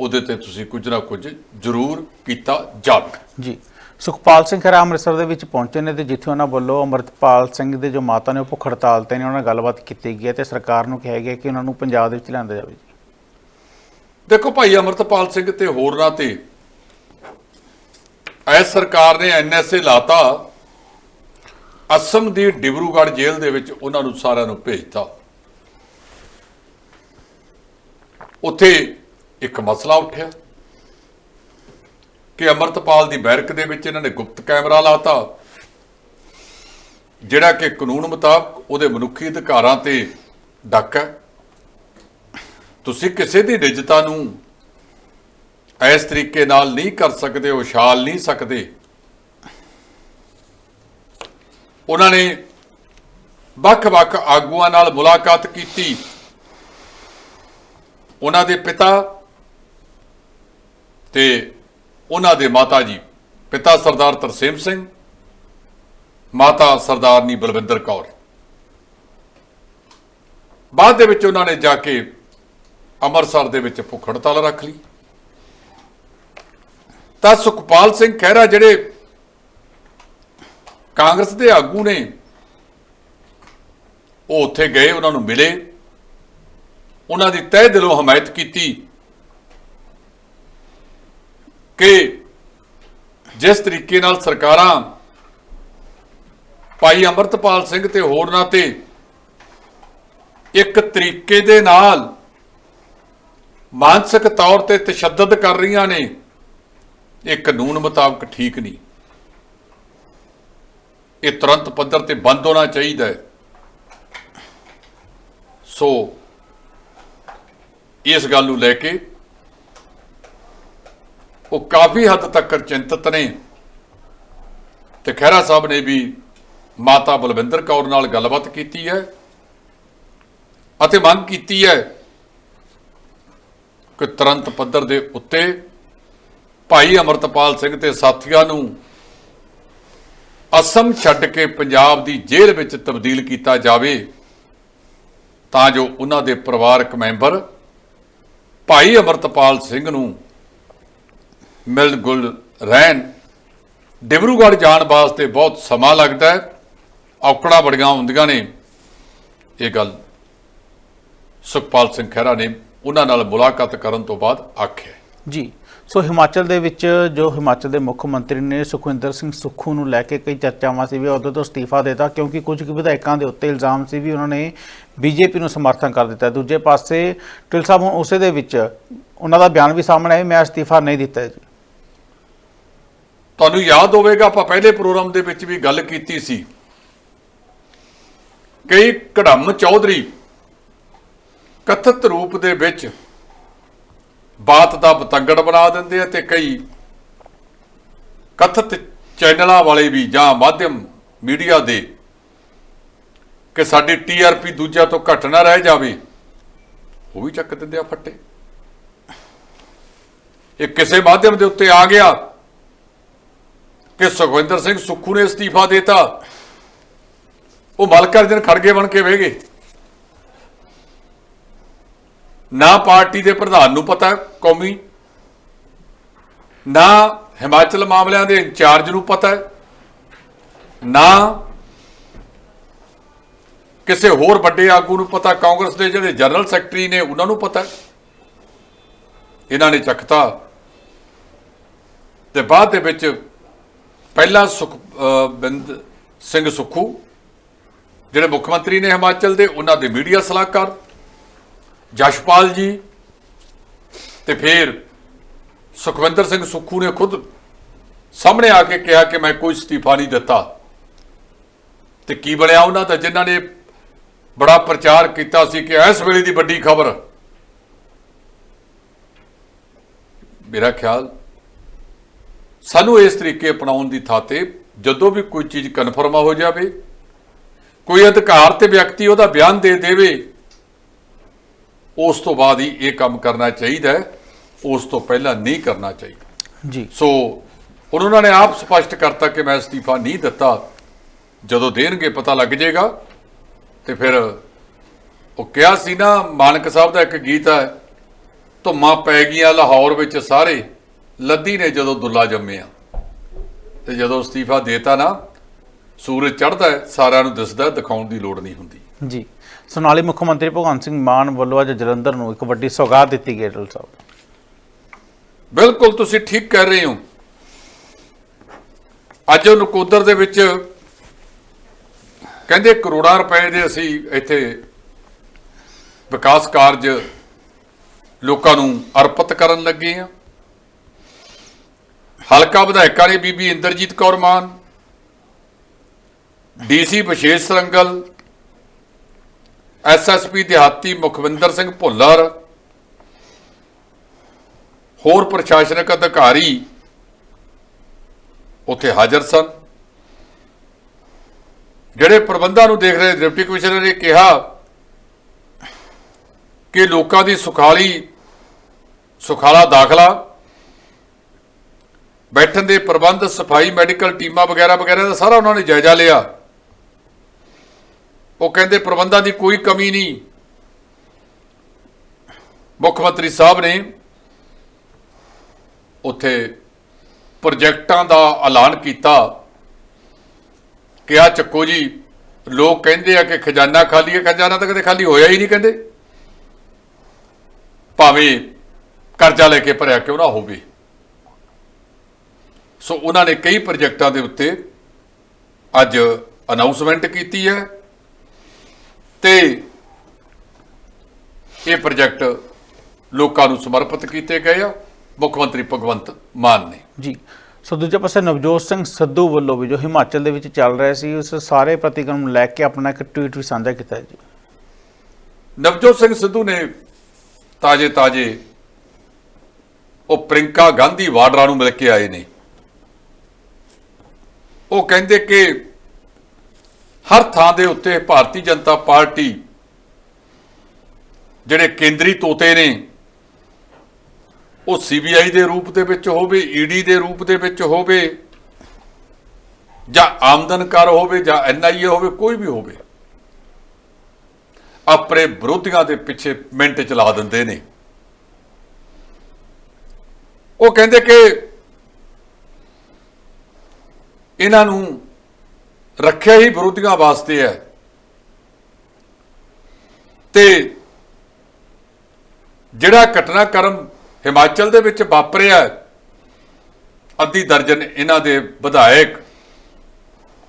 ਉਹਦੇ ਤੇ ਤੁਸੀਂ ਕੁਝ ਨਾ ਕੁਝ ਜ਼ਰੂਰ ਕੀਤਾ ਜਾਵੇ। ਜੀ। ਸੁਖਪਾਲ ਸਿੰਘ ਖਹਿਰਾ ਅੰਮ੍ਰਿਤਸਰ ਦੇ ਵਿੱਚ ਪਹੁੰਚੇ ਨੇ ਤੇ ਜਿੱਥੇ ਉਹਨਾਂ ਵੱਲੋਂ ਅੰਮ੍ਰਿਤਪਾਲ ਸਿੰਘ ਦੇ ਜੋ ਮਾਤਾ ਨੇ ਉਹ ਭੁੱਖ ਹੜਤਾਲ ਤੇ ਨੇ ਉਹਨਾਂ ਨਾਲ ਗੱਲਬਾਤ ਕੀਤੀ ਗਈ ਹੈ ਤੇ ਸਰਕਾਰ ਨੂੰ ਕਿਹਾ ਗਿਆ ਕਿ ਉਹਨਾਂ ਨੂੰ ਪੰਜਾਬ ਦੇ ਵਿੱਚ ਲਿਆਂਦਾ ਜਾਵੇ ਜੀ। ਦੇਖੋ ਭਾਈ ਅਮਰਤਪਾਲ ਸਿੰਘ ਤੇ ਹੋਰਨਾਂ ਤੇ ਐਸ ਸਰਕਾਰ ਨੇ ਐਨਐਸਏ ਲਾਤਾ ਅਸਮ ਦੀ ਡਿਬਰੂਗੜ੍ਹ ਜੇਲ੍ਹ ਦੇ ਵਿੱਚ ਉਹਨਾਂ ਨੂੰ ਸਾਰਿਆਂ ਨੂੰ ਭੇਜਤਾ। ਉੱਥੇ ਇੱਕ ਮਸਲਾ ਉੱਠਿਆ ਕਿ ਅਮਰਤਪਾਲ ਦੀ ਬੈਰਕ ਦੇ ਵਿੱਚ ਇਹਨਾਂ ਨੇ ਗੁਪਤ ਕੈਮਰਾ ਲਾਤਾ, ਜਿਹੜਾ ਕਿ ਕਾਨੂੰਨ ਮੁਤਾਬਕ ਉਹਦੇ ਮਨੁੱਖੀ ਅਧਿਕਾਰਾਂ ਤੇ ਡੱਕ ਹੈ। ਤੁਸੀਂ ਕਿਸੇ ਦੀ ਨਿੱਜਤਾ ਨੂੰ ਇਸ ਤਰੀਕੇ ਨਾਲ ਨਹੀਂ ਕਰ ਸਕਦੇ, ਉਛਾਲ ਨਹੀਂ ਸਕਦੇ। ਉਹਨਾਂ ਨੇ ਵੱਖ-ਵੱਖ ਆਗੂਆਂ ਨਾਲ ਮੁਲਾਕਾਤ ਕੀਤੀ। ਉਹਨਾਂ ਦੇ ਪਿਤਾ ਤੇ ਉਹਨਾਂ ਦੇ ਮਾਤਾ ਜੀ, ਪਿਤਾ ਸਰਦਾਰ ਤਰਸੇਮ ਸਿੰਘ, ਮਾਤਾ ਸਰਦਾਰਨੀ ਬਲਵਿੰਦਰ ਕੌਰ। ਬਾਅਦ ਦੇ ਵਿੱਚ ਉਹਨਾਂ ਨੇ ਜਾ ਕੇ ਅੰਮ੍ਰਿਤਸਰ ਦੇ ਵਿੱਚ ਭੁੱਖ ਹੜਤਾਲ ਰੱਖ ਲਈ। ਤਾਂ ਸੁਖਪਾਲ ਸਿੰਘ ਖਹਿਰਾ ਜਿਹੜੇ ਕਾਂਗਰਸ ਦੇ ਆਗੂ ਨੇ, ਉਹ ਉੱਥੇ ਗਏ, ਉਹਨਾਂ ਨੂੰ ਮਿਲੇ। ਉਹਨਾਂ ਦੀ ਤਹਿ ਦਿਲੋਂ ਹਮਾਇਤ ਕੀਤੀ। ਕਿ ਜਿਸ ਤਰੀਕੇ ਨਾਲ ਸਰਕਾਰਾਂ ਭਾਈ ਅਮਰਤਪਾਲ ਸਿੰਘ ਤੇ ਹੋਰਨਾਂ ਤੇ ਇੱਕ ਤਰੀਕੇ ਦੇ ਨਾਲ ਮਾਨਸਿਕ ਤੌਰ ਤੇ ਤਸ਼ੱਦਦ ਕਰ ਰਹੀਆਂ ਨੇ, ਇਹ ਕਾਨੂੰਨ ਮੁਤਾਬਕ ਠੀਕ ਨਹੀਂ। ਇਹ ਤੁਰੰਤ ਪੱਧਰ ਤੇ ਬੰਦ ਹੋਣਾ ਚਾਹੀਦਾ ਹੈ। ਸੋ ਇਸ ਗੱਲ ਨੂੰ ਲੈ ਕੇ ਉਹ ਕਾਫੀ ਹੱਦ ਤੱਕ ਚਿੰਤਤ ਨੇ। ਤੇ ਖਹਿਰਾ ਸਾਹਿਬ ਨੇ ਵੀ ਮਾਤਾ ਬਲਵਿੰਦਰ ਕੌਰ ਨਾਲ ਗੱਲਬਾਤ ਕੀਤੀ ਹੈ ਅਤੇ ਮੰਗ ਕੀਤੀ ਹੈ ਕਿ ਤੁਰੰਤ ਪੱਧਰ ਦੇ ਉੱਤੇ ਭਾਈ ਅਮਰਤਪਾਲ ਸਿੰਘ ਤੇ ਸਾਥੀਆਂ ਨੂੰ ਅਸਮ ਛੱਡ ਕੇ ਪੰਜਾਬ ਦੀ ਜੇਲ੍ਹ ਵਿੱਚ ਤਬਦੀਲ ਕੀਤਾ ਜਾਵੇ, ਤਾਂ ਜੋ ਉਹਨਾਂ ਦੇ ਪਰਿਵਾਰਕ ਮੈਂਬਰ ਭਾਈ ਅਮਰਤਪਾਲ ਸਿੰਘ ਨੂੰ ਮਿਲ ਗੁਲ ਰਹਿਣ। ਡਿਬਰੂਗੜ੍ਹ ਜਾਣ ਵਾਸਤੇ ਬਹੁਤ ਸਮਾਂ ਲੱਗਦਾ ਹੈ। ਔਕੜਾਂ ਬੜੀਆਂ ਹੁੰਦੀਆਂ ਨੇ। ਇਹ ਗੱਲ ਸੁਖਪਾਲ ਸਿੰਘ ਖਹਿਰਾ ਨੇ ਉਹਨਾਂ ਨਾਲ ਮੁਲਾਕਾਤ ਕਰਨ ਤੋਂ ਬਾਅਦ ਆਖਿਆ। ਜੀ, ਸੋ ਹਿਮਾਚਲ ਦੇ ਵਿੱਚ ਜੋ ਹਿਮਾਚਲ ਦੇ ਮੁੱਖ ਮੰਤਰੀ ਨੇ ਸੁਖਵਿੰਦਰ ਸਿੰਘ ਸੁੱਖੂ ਨੂੰ ਲੈ ਕੇ ਕਈ ਚਰਚਾਵਾਂ ਸੀ ਵੀ ਉਹਦੇ ਤੋਂ ਅਸਤੀਫਾ ਦੇਤਾ ਕਿਉਂਕਿ ਕੁਝ ਕੁ ਵਿਧਾਇਕਾਂ ਦੇ ਉੱਤੇ ਇਲਜ਼ਾਮ ਸੀ ਵੀ ਉਹਨਾਂ ਨੇ ਬੀਜੇਪੀ ਨੂੰ ਸਮਰਥਨ ਕਰ ਦਿੱਤਾ। ਦੂਜੇ ਪਾਸੇ ਟਿਲ ਸਾਹਿਬ, ਹੁਣ ਉਸੇ ਦੇ ਵਿੱਚ ਉਹਨਾਂ ਦਾ ਬਿਆਨ ਵੀ ਸਾਹਮਣੇ ਆਇਆ, ਮੈਂ ਅਸਤੀਫਾ ਨਹੀਂ ਦਿੱਤਾ ਜੀ। ਤੁਹਾਨੂੰ ਯਾਦ ਹੋਵੇਗਾ, ਆਪਾਂ ਪਹਿਲੇ ਪ੍ਰੋਗਰਾਮ ਦੇ ਵਿੱਚ ਵੀ ਗੱਲ ਕੀਤੀ ਸੀ ਕਈ ਕੜਮ ਚੌਧਰੀ ਕਥਿਤ ਰੂਪ ਦੇ ਵਿੱਚ ਬਾਤ ਦਾ ਬਤੰਗੜ ਬਣਾ ਦਿੰਦੇ ਆ ਤੇ ਕਈ ਕਥਿਤ ਚੈਨਲਾਂ ਵਾਲੇ ਵੀ ਜਾਂ ਮਾਧਿਅਮ ਮੀਡੀਆ ਦੇ ਕਿ ਸਾਡੀ ਟੀਆਰਪੀ ਦੂਜਿਆਂ ਤੋਂ ਘੱਟ ਨਾ ਰਹਿ ਜਾਵੇ, ਉਹ ਵੀ ਚੱਕ ਦਿੰਦੇ ਆ ਫੱਟੇ। ਇਹ ਕਿਸੇ ਮਾਧਿਅਮ ਦੇ ਉੱਤੇ ਆ ਗਿਆ। ਕਿ ਸੁਖਵਿੰਦਰ ਸਿੰਘ ਸੁੱਖੂ ਨੇ ਅਸਤੀਫਾ ਦਿੱਤਾ। ਉਹ ਮਲਕਰ ਦਿਨ ਖੜਗੇ ਬਣ ਕੇ ਬਹਿ ਗਏ। ਨਾ ਪਾਰਟੀ ਦੇ ਪ੍ਰਧਾਨ ਨੂੰ ਪਤਾ ਕੌਮੀ, ਨਾ ਹਿਮਾਚਲ ਮਾਮਲਿਆਂ ਦੇ ਇੰਚਾਰਜ ਨੂੰ ਪਤਾ, ਨਾ ਕਿਸੇ ਹੋਰ ਵੱਡੇ ਆਗੂ ਨੂੰ ਪਤਾ, ਕਾਂਗਰਸ ਦੇ ਜਿਹੜੇ ਜਨਰਲ ਸੈਕਟਰੀ ਨੇ ਉਹਨਾਂ ਨੂੰ ਪਤਾ। ਇਹਨਾਂ ਨੇ ਚੱਕਤਾ। ਤੇ ਬਾਅਦ ਦੇ ਵਿੱਚ ਪਹਿਲਾ ਸੁਖ ਬਿੰਦ ਸਿੰਘ ਸੁਖੂ, ਜਿਹੜੇ ਮੁੱਖ ਮੰਤਰੀ ਨੇ ਹਿਮਾਚਲ ਦੇ, ਉਹਨਾਂ ਦੇ ਮੀਡੀਆ ਸਲਾਹਕਾਰ, ਜਸ਼ਪਾਲ ਜੀ, ਤੇ ਫਿਰ ਸੁਖਵਿੰਦਰ ਸਿੰਘ ਸੁੱਖੂ ਨੇ ਖੁਦ ਸਾਹਮਣੇ ਆ ਕੇ ਕਿਹਾ ਕਿ ਮੈਂ ਕੋਈ ਅਸਤੀਫਾ ਨਹੀਂ ਦਿੱਤਾ। ਤੇ ਕੀ ਬਣਿਆ ਉਹਨਾਂ ਦਾ? ਜਿਨ੍ਹਾਂ ਨੇ ਬੜਾ ਪ੍ਰਚਾਰ ਕੀਤਾ ਸੀ ਕਿ ਇਸ ਵੇਲੇ ਦੀ ਵੱਡੀ ਖਬਰ, ਮੇਰਾ ਖਿਆਲ ਸਾਨੂੰ ਇਸ ਤਰੀਕੇ ਅਪਣਾਉਣ ਦੀ ਥਾਂ ਤੇ ਜਦੋਂ ਵੀ ਕੋਈ ਚੀਜ਼ ਕਨਫਰਮ ਹੋ ਜਾਵੇ ਕੋਈ ਅਧਿਕਾਰ ਤੇ ਵਿਅਕਤੀ ਉਹਦਾ ਬਿਆਨ ਦੇ ਦੇਵੇ ਉਸ ਤੋਂ ਬਾਅਦ ਹੀ ਇਹ ਕੰਮ ਕਰਨਾ ਚਾਹੀਦਾ ਹੈ ਉਸ ਤੋਂ ਪਹਿਲਾਂ ਨਹੀਂ ਕਰਨਾ ਚਾਹੀਦਾ। ਜੀ। ਸੋ ਹੁਣ ਉਹਨਾਂ ਨੇ ਆਪ ਸਪਸ਼ਟ ਕਰਤਾ ਕਿ ਮੈਂ ਅਸਤੀਫਾ ਨਹੀਂ ਦਿੱਤਾ। ਜਦੋਂ ਦੇਣਗੇ ਪਤਾ ਲੱਗ ਜਾਏਗਾ। ਤੇ ਫਿਰ ਉਹ ਕਿਹਾ ਸੀ ਨਾ ਮਾਨਕ ਸਾਹਿਬ ਦਾ ਇੱਕ ਗੀਤ ਹੈ ਧੁੰਮਾਂ ਪੈ ਗਈਆਂ ਲਾਹੌਰ ਵਿੱਚ ਸਾਰੇ। ਲੱਦੀ ਨੇ ਜਦੋਂ ਦੁੱਲਾ ਜੰਮਿਆ ਤੇ ਜਦੋਂ ਅਸਤੀਫਾ ਦੇਤਾ ਨਾ ਸੂਰਜ ਚੜ੍ਹਦਾ ਹੈ ਸਾਰਿਆਂ ਨੂੰ ਦਿਸਦਾ ਦਿਖਾਉਣ ਦੀ ਲੋੜ ਨਹੀਂ ਹੁੰਦੀ। ਜੀ। ਸੋਨਾਲੀ ਮੁੱਖ ਮੰਤਰੀ ਭਗਵੰਤ ਸਿੰਘ ਮਾਨ ਵੱਲੋਂ ਅੱਜ ਜਲੰਧਰ ਨੂੰ ਇੱਕ ਵੱਡੀ ਸੌਗਾਤ ਦਿੱਤੀ ਗਈ ਟਿਲ ਸਾਹਿਬ। ਬਿਲਕੁਲ ਤੁਸੀਂ ਠੀਕ ਕਹਿ ਰਹੇ ਹੋ। ਅੱਜ ਉਹ ਨਕੋਦਰ ਦੇ ਵਿੱਚ ਕਹਿੰਦੇ ਕਰੋੜਾਂ ਰੁਪਏ ਦੇ ਅਸੀਂ ਇੱਥੇ ਵਿਕਾਸ ਕਾਰਜ ਲੋਕਾਂ ਨੂੰ ਅਰਪਿਤ ਕਰਨ ਲੱਗੇ ਆ ਹਲਕਾ ਵਿਧਾਇਕਾਂ ਨੇ ਬੀਬੀ ਇੰਦਰਜੀਤ ਕੌਰ ਮਾਨ, ਡੀਸੀ ਵਿਸ਼ੇਸ਼ ਸਰੰਗਲ ਐਸਐਸਪੀ ਦਿਹਾਤੀ ਮੁਖਵਿੰਦਰ ਸਿੰਘ ਭੁੱਲਰ, ਹੋਰ ਪ੍ਰਸ਼ਾਸਨਿਕ ਅਧਿਕਾਰੀ ਉੱਥੇ ਹਾਜ਼ਰ ਸਨ। ਜਿਹੜੇ ਪ੍ਰਬੰਧਾਂ ਨੂੰ ਦੇਖ ਰਹੇ ਡਿਪਟੀ ਕਮਿਸ਼ਨਰ ਨੇ ਕਿਹਾ ਕਿ ਲੋਕਾਂ ਦੀ ਸੁਖਾਲੀ, ਸੁਖਾਲਾ ਦਾਖਲਾ ਬੈਠਣ ਦੇ ਪ੍ਰਬੰਧ, ਸਫ਼ਾਈ, ਮੈਡੀਕਲ ਟੀਮਾਂ ਵਗੈਰਾ ਵਗੈਰਾ ਦਾ ਸਾਰਾ ਉਹਨਾਂ ਨੇ ਜਾਇਜ਼ਾ ਲਿਆ। ਉਹ ਕਹਿੰਦੇ ਪ੍ਰਬੰਧਾਂ ਦੀ ਕੋਈ ਕਮੀ ਨਹੀਂ। ਮੁੱਖ ਮੰਤਰੀ ਸਾਹਿਬ ਨੇ ਉੱਥੇ ਪ੍ਰੋਜੈਕਟਾਂ ਦਾ ਐਲਾਨ ਕੀਤਾ। ਕਿ ਆ ਚੱਕੋ ਜੀ, ਲੋਕ ਕਹਿੰਦੇ ਆ ਕਿ ਖਜ਼ਾਨਾ ਖਾਲੀ ਹੈ, ਖਜ਼ਾਨਾ ਤਾਂ ਕਦੇ ਖਾਲੀ ਹੋਇਆ ਹੀ ਨਹੀਂ ਕਹਿੰਦੇ। ਭਾਵੇਂ ਕਰਜ਼ਾ ਲੈ ਕੇ ਭਰਿਆ ਕਿਉਂ ਨਾ ਹੋਵੇ। ਸੋ ਉਹਨਾਂ ਨੇ ਕਈ ਪ੍ਰੋਜੈਕਟਾਂ ਦੇ ਉੱਤੇ ਅੱਜ ਅਨਾਉਂਸਮੈਂਟ ਕੀਤੀ ਹੈ ਤੇ ਇਹ ਪ੍ਰੋਜੈਕਟ ਲੋਕਾਂ ਨੂੰ ਸਮਰਪਿਤ ਕੀਤੇ ਗਏ ਆ। ਮੁੱਖ ਮੰਤਰੀ ਭਗਵੰਤ ਮਾਨ ਨੇ। ਜੀ। ਸੋ ਦੂਜੇ ਪਾਸੇ ਨਵਜੋਤ ਸਿੰਘ ਸਿੱਧੂ ਵੱਲੋਂ ਵੀ ਜੋ ਹਿਮਾਚਲ ਦੇ ਵਿੱਚ ਚੱਲ ਰਿਹਾ ਸੀ ਉਸ ਸਾਰੇ ਪ੍ਰਤੀਕਰਮ ਨੂੰ ਲੈ ਕੇ ਆਪਣਾ ਇੱਕ ਟਵੀਟ ਵੀ ਸਾਂਝਾ ਕੀਤਾ ਜੀ। ਨਵਜੋਤ ਸਿੰਘ ਸਿੱਧੂ ਨੇ ਤਾਜੇ ਤਾਜੇ ਉਹ ਪ੍ਰਿੰਕਾ ਗਾਂਧੀ ਵਾਡਰਾ ਨੂੰ ਮਿਲ ਕੇ ਆਏ ਨੇ। ਉਹ ਕਹਿੰਦੇ ਕਿ ਹਰ ਥਾਂ ਦੇ ਉੱਤੇ ਭਾਰਤੀ ਜਨਤਾ ਪਾਰਟੀ ਜਿਹੜੇ ਕੇਂਦਰੀ ਤੋਤੇ ਨੇ, ਉਹ ਸੀਬੀਆਈ ਦੇ ਰੂਪ ਦੇ ਵਿੱਚ ਹੋਵੇ, ਈਡੀ ਦੇ ਰੂਪ ਦੇ ਵਿੱਚ ਹੋਵੇ, ਜਾਂ ਆਮਦਨ ਕਰ ਹੋਵੇ, ਜਾਂ ਐਨਆਈਏ ਹੋਵੇ, ਕੋਈ ਵੀ ਹੋਵੇ, ਆਪਣੇ ਵਿਰੋਧੀਆਂ ਦੇ ਪਿੱਛੇ ਮਿੰਟ ਚਲਾ ਦਿੰਦੇ ਨੇ। ਉਹ ਕਹਿੰਦੇ ਕਿ ਇਹਨਾਂ ਨੂੰ ਰੱਖਿਆ ਹੀ ਵਿਰੋਧੀਆਂ ਵਾਸਤੇ ਹੈ। ਤੇ ਜਿਹੜਾ ਘਟਨਾਕ੍ਰਮ ਹਿਮਾਚਲ ਦੇ ਵਿੱਚ ਵਾਪਰਿਆ ਅੱਧੀ ਦਰਜਨ ਇਹਨਾਂ ਦੇ ਵਿਧਾਇਕ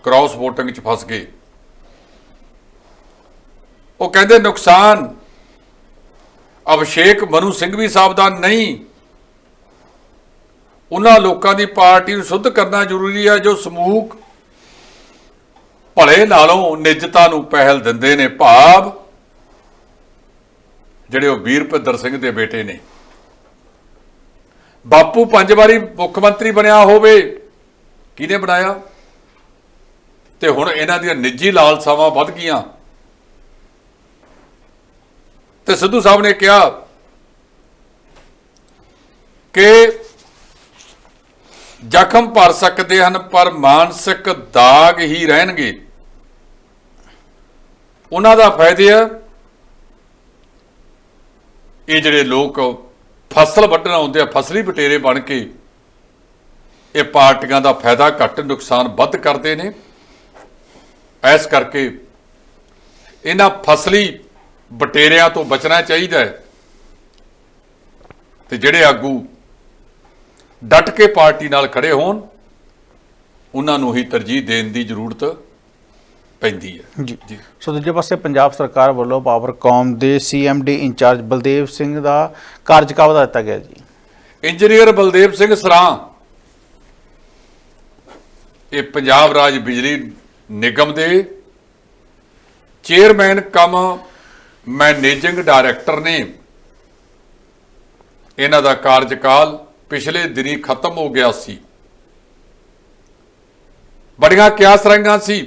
ਕ੍ਰਾਸ ਵੋਟਿੰਗ 'ਚ ਫਸ ਗਏ। ਉਹ ਕਹਿੰਦੇ ਨੁਕਸਾਨ ਅਭਿਸ਼ੇਕ ਮਨੂ ਸਿੰਘ ਵੀ ਸਾਵਧਾਨ ਨਹੀਂ ਉਹਨਾਂ ਲੋਕਾਂ ਦੀ ਪਾਰਟੀ ਨੂੰ ਸੁੱਧ ਕਰਨਾ ਜ਼ਰੂਰੀ ਹੈ ਜੋ ਸਮੂਹ ਭਲੇ ਨਾਲੋਂ ਨਿੱਜਤਾ ਨੂੰ ਪਹਿਲ ਦਿੰਦੇ ਨੇ। ਭਾਵ ਜਿਹੜੇ ਉਹ ਵੀਰਭਦਰ ਸਿੰਘ ਦੇ ਬੇਟੇ ਨੇ। ਬਾਪੂ ਪੰਜ ਵਾਰੀ ਮੁੱਖ ਮੰਤਰੀ ਬਣਿਆ ਹੋਵੇ, ਕਿਹਨੇ ਬਣਾਇਆ? ਤੇ ਹੁਣ ਇਹਨਾਂ ਦੀਆਂ ਨਿੱਜੀ ਲਾਲਸਾਵਾਂ ਵੱਧ ਗਈਆਂ। ਤੇ ਸਿੱਧੂ ਸਾਹਿਬ ਨੇ ਕਿਹਾ ਕਿ ਜ਼ਖਮ ਭਰ ਸਕਦੇ ਹਨ, ਪਰ ਮਾਨਸਿਕ ਦਾਗ ਹੀ ਰਹਿਣਗੇ। ਉਹਨਾਂ ਦਾ ਫਾਇਦੇ ਆ। ਇਹ ਜਿਹੜੇ ਲੋਕ ਫਸਲ ਵੱਢਣ ਆਉਂਦੇ ਆ, ਫਸਲੀ ਬਟੇਰੇ ਬਣ ਕੇ, ਇਹ ਪਾਰਟੀਆਂ ਦਾ ਫਾਇਦਾ ਘੱਟ, ਨੁਕਸਾਨ ਵੱਧ ਕਰਦੇ ਨੇ। ਐਸ ਕਰਕੇ ਇਹਨਾਂ ਫਸਲੀ ਬਟੇਰਿਆਂ ਤੋਂ ਬਚਣਾ ਚਾਹੀਦਾ ਹੈ। ਤੇ ਜਿਹੜੇ ਆਗੂ ਡਟ ਕੇ ਪਾਰਟੀ ਨਾਲ ਖੜੇ ਹੋਣ ਉਹਨਾਂ ਨੂੰ ਹੀ ਤਰਜੀਹ ਦੇਣ ਦੀ ਜ਼ਰੂਰਤ ਪੈਂਦੀ ਹੈ। ਜੀ। ਜੀ। ਸੋ ਦੂਜੇ ਪਾਸੇ ਪੰਜਾਬ ਸਰਕਾਰ ਵੱਲੋਂ ਪਾਵਰਕਾਮ ਦੇ CMD in charge Baldev Singh ਦਾ ਕਾਰਜਕਾਲ ਵਧਾ ਦਿੱਤਾ ਗਿਆ ਜੀ। ਇੰਜੀਨੀਅਰ ਬਲਦੇਵ ਸਿੰਘ ਸਰਾਂ ਇਹ ਪੰਜਾਬ ਰਾਜ ਬਿਜਲੀ ਨਿਗਮ ਦੇ ਚੇਅਰਮੈਨ ਕਮ ਮੈਨੇਜਿੰਗ ਡਾਇਰੈਕਟਰ ਨੇ। ਇਹਨਾਂ ਦਾ ਕਾਰਜਕਾਲ ਪਿਛਲੇ ਦਿਨੀ ਖਤਮ ਹੋ ਗਿਆ ਸੀ। ਬੜੀਆਂ ਕਿਆਸ ਰੰਗਾਂ ਸੀ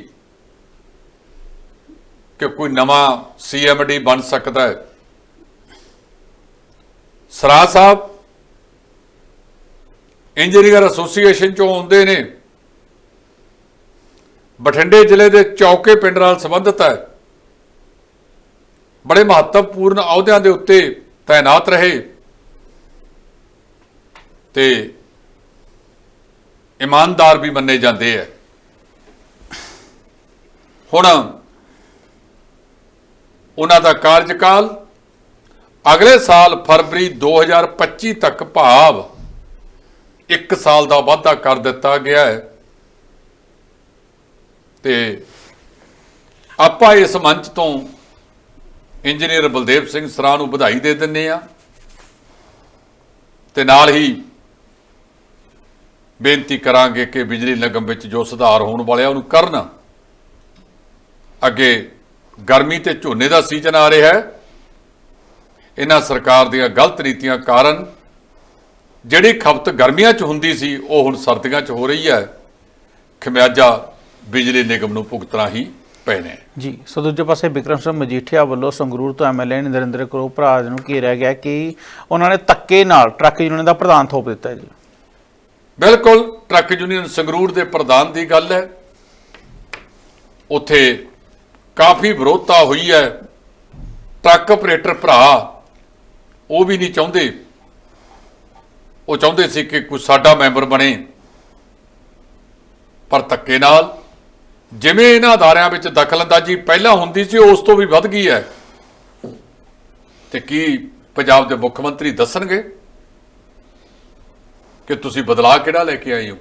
ਕਿ ਕੋਈ ਨਵਾਂ ਸੀਐਮਡੀ ਬਣ ਸਕਦਾ ਹੈ। ਸਰਾ ਸਾਹਿਬ ਇੰਜੀਨੀਅਰ ਐਸੋਸੀਏਸ਼ਨ ਚੋਂ ਆਉਂਦੇ ਨੇ। ਬਠਿੰਡੇ ਜ਼ਿਲ੍ਹੇ ਦੇ ਚੌਕੇ ਪਿੰਡ ਨਾਲ ਸੰਬੰਧਿਤ ਹੈ। ਬੜੇ ਮਹੱਤਵਪੂਰਨ ਅਹੁਦਿਆਂ ਦੇ ਉੱਤੇ ਤਾਇਨਾਤ ਰਹੇ। ਤੇ ਇਮਾਨਦਾਰ ਵੀ ਮੰਨੇ ਜਾਂਦੇ ਹੈ ਹੁਣ ਉਹਨਾਂ ਦਾ ਕਾਰਜਕਾਲ ਅਗਲੇ ਸਾਲ ਫਰਵਰੀ 2025 ਤੱਕ ਭਾਵ 1 ਸਾਲ ਦਾ ਵਾਅਦਾ ਕਰ ਦਿੱਤਾ ਗਿਆ ਹੈ। ਤੇ ਆਪਾਂ ਇਸ ਮੰਚ ਤੋਂ ਇੰਜੀਨੀਅਰ ਬਲਦੇਵ ਸਿੰਘ ਸਰਾ ਨੂੰ ਵਧਾਈ ਦੇ ਦਿੰਨੇ ਆ ਤੇ ਨਾਲ ਹੀ ਬੇਨਤੀ ਕਰਾਂਗੇ ਕਿ ਬਿਜਲੀ ਨਿਗਮ ਵਿੱਚ ਜੋ ਸੁਧਾਰ ਹੋਣ ਵਾਲੇ ਆ, ਉਹਨੂੰ ਕਰਨ। ਅੱਗੇ ਗਰਮੀ ਤੇ ਝੋਨੇ ਦਾ ਸੀਜ਼ਨ ਆ ਰਿਹਾ ਹੈ। ਇਹਨਾਂ ਸਰਕਾਰ ਦੀਆਂ ਗਲਤ ਨੀਤੀਆਂ ਕਾਰਨ ਜਿਹੜੀ ਖਪਤ ਗਰਮੀਆਂ 'ਚ ਹੁੰਦੀ ਸੀ, ਉਹ ਹੁਣ ਸਰਦੀਆਂ 'ਚ ਹੋ ਰਹੀ ਹੈ। ਖਮਿਆਜਾ ਬਿਜਲੀ ਨਿਗਮ ਨੂੰ ਭੁਗਤਣਾ ਹੀ ਪੈਣਾ ਜੀ, ਸੋ ਦੂਜੇ ਪਾਸੇ ਵਿਕਰਮ ਸਿੰਘ ਮਜੀਠੀਆ ਵੱਲੋਂ ਸੰਗਰੂਰ ਤੋਂ ਐਮਐਲਏ ਨਰਿੰਦਰ ਕਰੋ ਭਰਾਜ ਨੂੰ ਘੇਰਿਆ ਗਿਆ ਕਿ ਉਹਨਾਂ ਨੇ ਧੱਕੇ ਨਾਲ ਟਰੱਕ ਯੂਨੀਅਨ ਦਾ ਪ੍ਰਧਾਨ ਥੋਪ ਦਿੱਤਾ ਜੀ। ਬਿਲਕੁਲ, ਟਰੱਕ ਯੂਨੀਅਨ ਸੰਗਰੂਰ ਦੇ ਪ੍ਰਧਾਨ ਦੀ ਗੱਲ ਹੈ। ਉੱਥੇ ਕਾਫੀ ਵਿਰੋਧਤਾ ਹੋਈ ਹੈ। ਟਰੱਕ ਆਪਰੇਟਰ ਭਰਾ, ਉਹ ਵੀ ਨਹੀਂ ਚਾਹੁੰਦੇ। ਉਹ ਚਾਹੁੰਦੇ ਸੀ ਕਿ ਕੋਈ ਸਾਡਾ ਮੈਂਬਰ ਬਣੇ। ਪਰ ਧੱਕੇ ਨਾਲ, ਜਿਵੇਂ ਇਹਨਾਂ ਅਦਾਰਿਆਂ ਵਿੱਚ ਦਖਲਅੰਦਾਜ਼ੀ ਪਹਿਲਾਂ ਹੁੰਦੀ ਸੀ ਉਸ ਤੋਂ ਵੀ ਵੱਧ ਗਈ ਹੈ। ਤੇ ਕੀ ਪੰਜਾਬ ਦੇ ਮੁੱਖ ਮੰਤਰੀ ਦੱਸਣਗੇ? ਕਿ ਤੁਸੀਂ ਬਦਲਾਅ ਕਿਹੜਾ ਲੈ ਕੇ ਆਏ ਹੋ?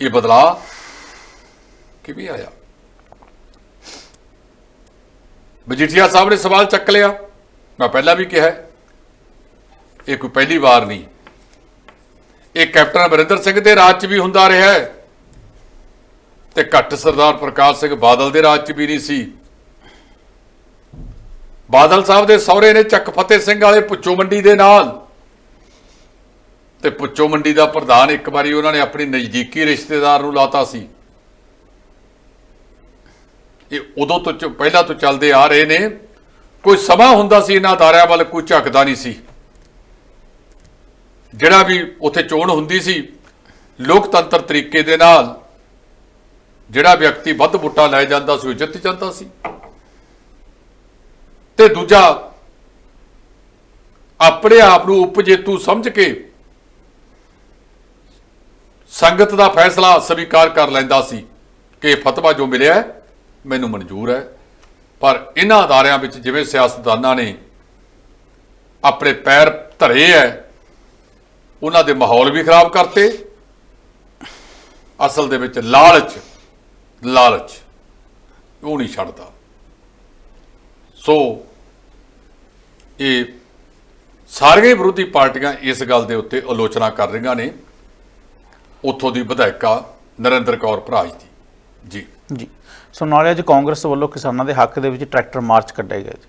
ਇਹ ਬਦਲਾਅ ਕਿਵੇਂ ਆਇਆ? ਮਜੀਠੀਆ ਸਾਹਿਬ ਨੇ ਸਵਾਲ ਚੱਕ ਲਿਆ। ਮੈਂ ਪਹਿਲਾਂ ਵੀ ਕਿਹਾ ਇਹ ਕੋਈ ਪਹਿਲੀ ਵਾਰ ਨਹੀਂ। ਇਹ ਕੈਪਟਨ ਅਮਰਿੰਦਰ ਸਿੰਘ ਦੇ ਰਾਜ 'ਚ ਵੀ ਹੁੰਦਾ ਰਿਹਾ ਹੈ ਤੇ ਘੱਟ ਸਰਦਾਰ ਪ੍ਰਕਾਸ਼ ਸਿੰਘ ਬਾਦਲ ਦੇ ਰਾਜ 'ਚ ਵੀ ਨਹੀਂ ਸੀ। ਬਾਦਲ ਸਾਹਿਬ ਦੇ ਸਹੁਰੇ ਨੇ ਚੱਕ ਫਤਿਹ ਸਿੰਘ ਵਾਲੇ ਪੁੱਚੋ ਮੰਡੀ ਦੇ ਨਾਲ। ਤੇ ਪੁੱਚੋ ਮੰਡੀ ਦਾ ਪ੍ਰਧਾਨ ਇੱਕ ਵਾਰੀ ਉਹਨਾਂ ਨੇ ਆਪਣੀ ਨਜ਼ਦੀਕੀ ਰਿਸ਼ਤੇਦਾਰ ਨੂੰ ਲਾਤਾ ਸੀ। ਇਹ ਉਦੋਂ ਤੋਂ ਚ- ਪਹਿਲਾਂ ਤੋਂ ਚੱਲਦੇ ਆ ਰਹੇ ਨੇ। ਕੋਈ ਸਮਾਂ ਹੁੰਦਾ ਸੀ ਇਹਨਾਂ ਅਦਾਰਿਆਂ ਵੱਲ, ਕੋਈ ਝੱਕਦਾ ਨਹੀਂ ਸੀ। ਜਿਹੜਾ ਵੀ ਉੱਥੇ ਚੋਣ ਹੁੰਦੀ ਸੀ, ਲੋਕਤੰਤਰ ਤਰੀਕੇ ਦੇ ਨਾਲ ਜਿਹੜਾ ਵਿਅਕਤੀ ਵੱਧ ਵੋਟਾਂ ਲੈ ਜਾਂਦਾ ਸੀ, ਉਹ ਜਿੱਤ ਜਾਂਦਾ ਸੀ। ਤੇ ਦੂਜਾ, ਆਪਣੇ ਆਪ ਨੂੰ ਉਪਜੇਤੂ ਸਮਝ ਕੇ ਸੰਗਤ ਦਾ ਫੈਸਲਾ ਸਵੀਕਾਰ ਕਰ ਲੈਂਦਾ ਸੀ ਕਿ ਫਤਵਾ ਜੋ ਮਿਲਿਆ ਮੈਨੂੰ ਮਨਜ਼ੂਰ ਹੈ। ਪਰ ਇਹਨਾਂ ਅਦਾਰਿਆਂ ਵਿੱਚ ਜਿਵੇਂ ਸਿਆਸਤਦਾਨਾਂ ਨੇ ਆਪਣੇ ਪੈਰ ਧਰੇ ਹੈ ਉਹਨਾਂ ਦੇ ਮਾਹੌਲ ਵੀ ਖਰਾਬ ਕਰਤੇ। ਅਸਲ ਦੇ ਵਿੱਚ ਲਾਲਚ ਲਾਲਚ, ਉਹ ਨਹੀਂ ਛੱਡਦਾ। ਸੋ ਇਹ ਸਾਰੀਆਂ ਵਿਰੋਧੀ ਪਾਰਟੀਆਂ ਇਸ ਗੱਲ ਦੇ ਉੱਤੇ ਆਲੋਚਨਾ ਕਰ ਰਹੀਆਂ ਨੇ। ਉੱਥੋਂ ਦੀ ਵਿਧਾਇਕਾ ਨਰਿੰਦਰ ਕੌਰ ਭਰਾਜ ਦੀ ਜੀ। ਜੀ। ਸੋ ਨਾਲੇ ਅੱਜ ਕਾਂਗਰਸ ਵੱਲੋਂ ਕਿਸਾਨਾਂ ਦੇ ਹੱਕ ਦੇ ਵਿੱਚ ਟਰੈਕਟਰ ਮਾਰਚ ਕੱਢਿਆ ਗਿਆ ਜੀ।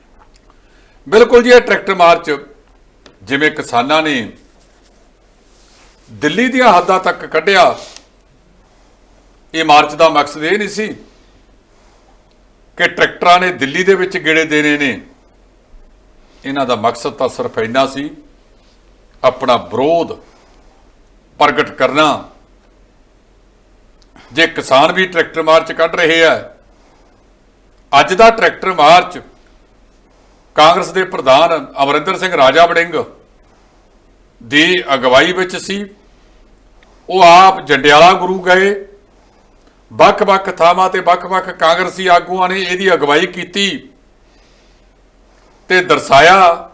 ਬਿਲਕੁਲ ਜੀ ਇਹ ਟਰੈਕਟਰ ਮਾਰਚ ਜਿਵੇਂ ਕਿਸਾਨਾਂ ਨੇ ਦਿੱਲੀ ਦੀਆਂ ਹੱਦਾਂ ਤੱਕ ਕੱਢਿਆ ਇਹ ਮਾਰਚ ਦਾ ਮਕਸਦ ਇਹ ਨਹੀਂ ਸੀ ਕਿ ਟਰੈਕਟਰਾਂ ਨੇ ਦਿੱਲੀ ਦੇ ਵਿੱਚ ਗੇੜੇ ਦੇਣੇ ਨੇ। ਇਹਨਾਂ ਦਾ ਮਕਸਦ ਤਾਂ ਸਿਰਫ ਇੰਨਾ ਸੀ ਆਪਣਾ ਵਿਰੋਧ ਪ੍ਰਗਟ ਕਰਨਾ ਜੇ ਕਿਸਾਨ ਵੀ ਟਰੈਕਟਰ ਮਾਰਚ ਕੱਢ ਰਹੇ ਆ, ਅੱਜ ਦਾ ਟਰੈਕਟਰ ਮਾਰਚ ਕਾਂਗਰਸ ਦੇ ਪ੍ਰਧਾਨ ਅਮਰਿੰਦਰ ਸਿੰਘ ਰਾਜਾ ਵੜਿੰਗ ਦੀ ਅਗਵਾਈ ਵਿੱਚ ਸੀ। ਉਹ ਆਪ ਜੰਡਿਆਲਾ ਗੁਰੂ ਗਏ। ਵੱਖ-ਵੱਖ ਥਾਵਾਂ ਤੇ ਵੱਖ-ਵੱਖ ਕਾਂਗਰਸੀ ਆਗੂਆਂ ਨੇ ਇਹਦੀ ਅਗਵਾਈ ਕੀਤੀ ਤੇ ਦਰਸਾਇਆ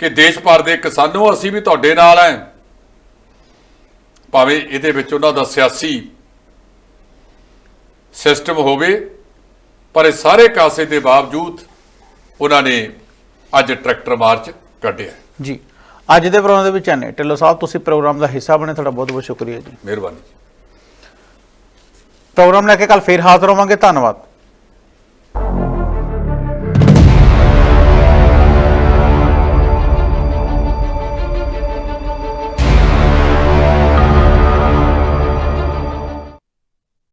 ਕਿ ਦੇਸ਼ ਭਰ ਦੇ ਕਿਸਾਨੋ, ਅਸੀਂ ਵੀ ਤੁਹਾਡੇ ਨਾਲ ਹਾਂ। ਭਾਵੇਂ ਇਹਦੇ ਵਿੱਚ ਉਹਨਾਂ ਦਾ ਸਿਆਸੀ ਸਿਸਟਮ ਹੋਵੇ ਪਰ ਇਹ ਸਾਰੇ ਕਾਸੇ ਦੇ ਬਾਵਜੂਦ ਉਹਨਾਂ ਨੇ ਅੱਜ ਟਰੈਕਟਰ ਮਾਰਚ ਕੱਢਿਆ। ਜੀ ਅੱਜ ਦੇ ਪ੍ਰੋਗਰਾਮ ਦੇ ਵਿੱਚ ਆਨੇ ਢਿੱਲੋਂ ਸਾਹਿਬ ਤੁਸੀਂ ਪ੍ਰੋਗਰਾਮ ਦਾ ਹਿੱਸਾ ਬਣੇ ਤੁਹਾਡਾ ਬਹੁਤ ਬਹੁਤ ਸ਼ੁਕਰੀਆ ਜੀ। ਮਿਹਰਬਾਨੀ। ਪ੍ਰੋਗਰਾਮ ਲੈ ਕੇ ਕੱਲ ਫੇਰ ਹਾਜ਼ਰ ਹੋਵਾਂਗੇ। ਧੰਨਵਾਦ।